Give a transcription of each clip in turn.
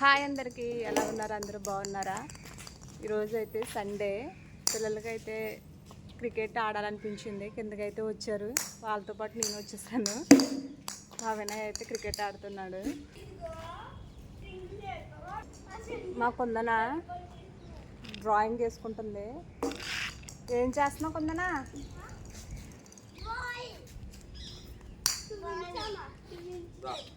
Hi అందరికీ ఎలా ఉన్నారు? అందరూ బాగున్నారా? ఈరోజు అయితే సండే పిల్లలకైతే క్రికెట్ ఆడాలనిపించింది. కిందకైతే వచ్చారు. వాళ్ళతో పాటు నేను వచ్చేసాను. మా వినయ్ అయితే క్రికెట్ ఆడుతున్నాడు. మా కొందన డ్రాయింగ్ చేసుకుంటుంది ఏం చేస్తున్నావు కొందనా? Right.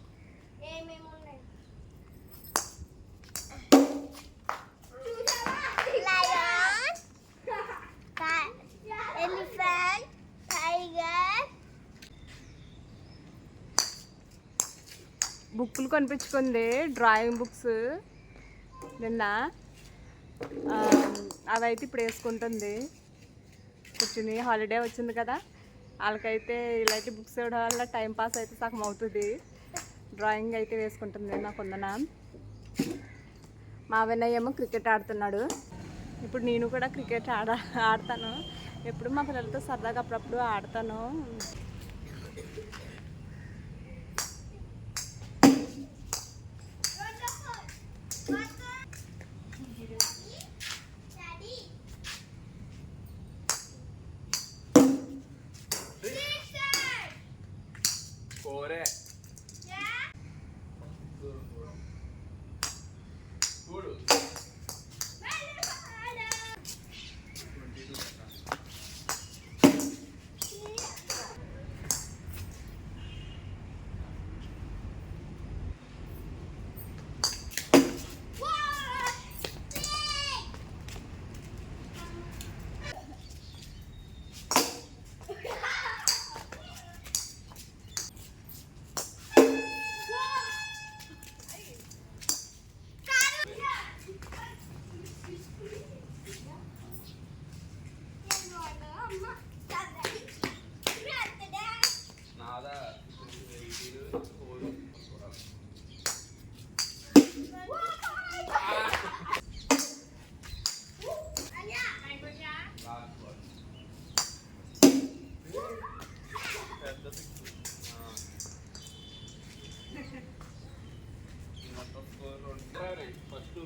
బుక్కులు కొనిపించుకుంది డ్రాయింగ్ బుక్స్ నిన్న అవైతే ఇప్పుడు వేసుకుంటుంది. కూర్చుని హాలిడే వచ్చింది కదా వాళ్ళకైతే ఇలాంటి బుక్స్ ఇవ్వడం వల్ల టైం పాస్ అయితే సగం అవుతుంది. డ్రాయింగ్ అయితే వేసుకుంటుంది నాకు కొందన మా వినయ్ ఏమో క్రికెట్ ఆడుతున్నాడు. ఇప్పుడు నేను కూడా క్రికెట్ ఆడ ఆడతాను. ఎప్పుడు మా పిల్లలతో సరదాగా అప్పుడప్పుడు ఆడతాను. Four. Yeah. ఫస్ట్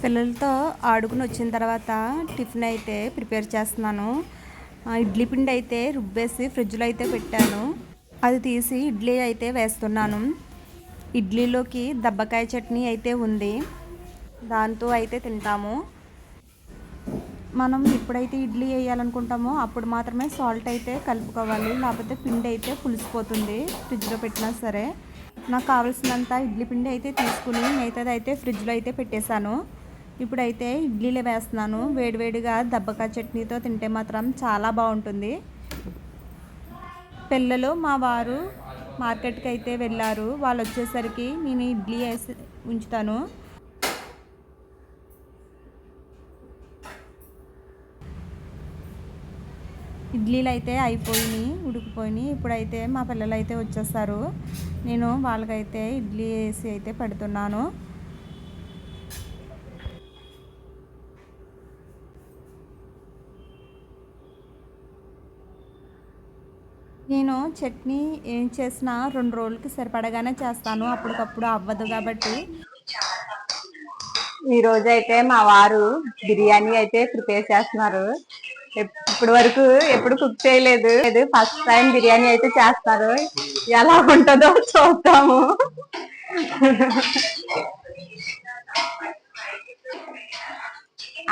పిల్లలతో ఆడుకుని వచ్చిన తర్వాత టిఫిన్ అయితే ప్రిపేర్ చేస్తున్నాను. ఇడ్లీ పిండి అయితే రుబ్బేసి ఫ్రిడ్జ్లో అయితే పెట్టాను. అది తీసి ఇడ్లీ అయితే వేస్తున్నాను. ఇడ్లీలోకి దబ్బకాయ చట్నీ అయితే ఉంది. దాంతో అయితే తింటాము. మనం ఎప్పుడైతే ఇడ్లీ వేయాలనుకుంటామో అప్పుడు మాత్రమే సాల్ట్ అయితే కలుపుకోవాలి. లేకపోతే పిండి అయితే పులిసిపోతుంది ఫ్రిడ్జ్లో పెట్టినా సరే. నాకు కావాల్సినంత ఇడ్లీ పిండి అయితే తీసుకుని మిగతాది అయితే ఫ్రిడ్జ్లో అయితే పెట్టేశాను. ఇప్పుడైతే ఇడ్లీలే వేస్తున్నాను. వేడివేడిగా దబ్బకా చట్నీతో తింటే మాత్రం చాలా బాగుంటుంది. పిల్లలు మా వారు మార్కెట్కి అయితే వెళ్ళారు. వాళ్ళు వచ్చేసరికి నేను ఇడ్లీ వేసి ఉంచుతాను. ఇడ్లీలు అయితే అయిపోయినాయి ఉడికిపోయినాయి. ఇప్పుడైతే మా పిల్లలు అయితే వచ్చేస్తారు. నేను వాళ్ళకైతే ఇడ్లీ వేసి అయితే పెడుతున్నాను. నేను చట్నీ ఏం చేసినా రెండు రోజులకి సరిపడగానే చేస్తాను. అప్పటికప్పుడు అవ్వదు కాబట్టి. ఈరోజు అయితే మా వారు బిర్యానీ అయితే ప్రిపేర్ చేస్తున్నారు. ఇప్పటి వరకు ఎప్పుడు కుక్ చేయలేదు. ఇది ఫస్ట్ టైం బిర్యానీ అయితే చేస్తారు. ఎలా ఉంటుందో చూద్దాము.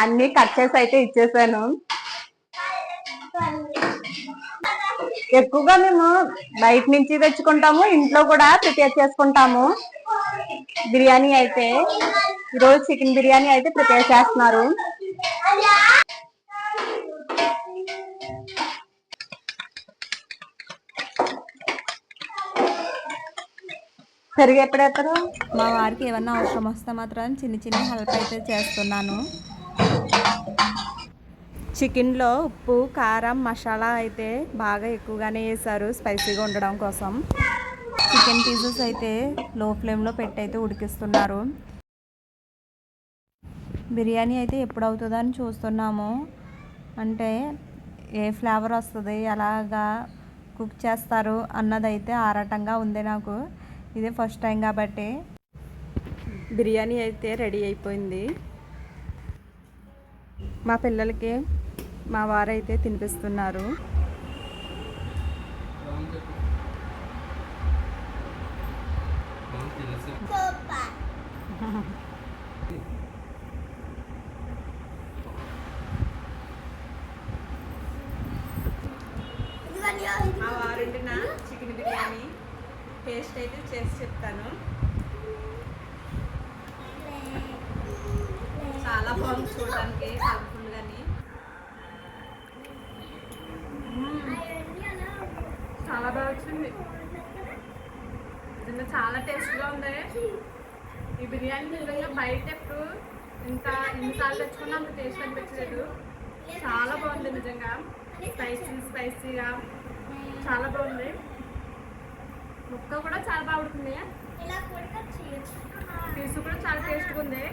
అన్ని కట్ చేసి అయితే ఇచ్చేసాను. ఎక్కువగా మేము బయట నుంచి తెచ్చుకుంటాము ఇంట్లో కూడా ప్రిపేర్ చేసుకుంటాము. బిర్యానీ అయితే ఈరోజు చికెన్ బిర్యానీ అయితే ప్రిపేర్ చేస్తున్నారు. సరిగా ఎప్పుడెత్తారు మా వారికి ఏమన్నా అవసరం వస్తే మాత్రం చిన్న చిన్న హెల్ప్ అయితే చేస్తున్నాను. చికెన్లో ఉప్పు కారం మసాలా అయితే బాగా ఎక్కువగానే వేసారు స్పైసీగా ఉండడం కోసం. చికెన్ పీసెస్ అయితే లో ఫ్లేమ్లో పెట్టి అయితే ఉడికిస్తున్నారు. బిర్యానీ అయితే ఎప్పుడు అవుతుందో అని చూస్తున్నాము. అంటే ఏ ఫ్లేవర్ వస్తుంది ఎలాగా కుక్ చేస్తారు అన్నదైతే ఆరాటంగా ఉంది నాకు. ఇదే ఫస్ట్ టైం కాబట్టి. బిర్యానీ అయితే రెడీ అయిపోయింది. మా పిల్లలకి మా వారైతే తినిపిస్తున్నారు. మా వారింటిన చికెన్ బిర్యానీ? టేస్ట్ అయితే చేసి చెప్తాను. చాలా బాగుంది చూడడానికి కలర్ఫుల్ కానీ చాలా బాగా వచ్చింది. నిజంగా చాలా టేస్ట్గా ఉంది. ఈ బిర్యానీ నిజంగా బయట ఎప్పుడు ఇంత ఎన్నిసార్లు తెచ్చుకున్నా అంత టేస్ట్ అనిపించలేదు. చాలా బాగుంది నిజంగా. స్పైసీ స్పైసీగా చాలా బాగుంది. ముక్క కూడా చాలా బాగా ఉడుకుంది. ఇలా కూడా చేయొచ్చు. పీసు కూడా చాలా టేస్ట్గా ఉంది.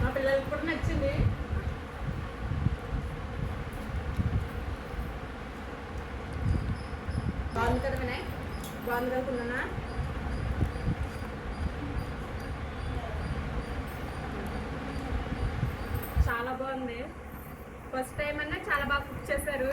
మా పిల్లలకి కూడా నచ్చింది. బాగుంది కదా వినాయ్? బాగుంది కదా కున్నానా చాలా బాగుంది. ఫస్ట్ టైం అన్నా చాలా బాగా కుక్ చేశారు.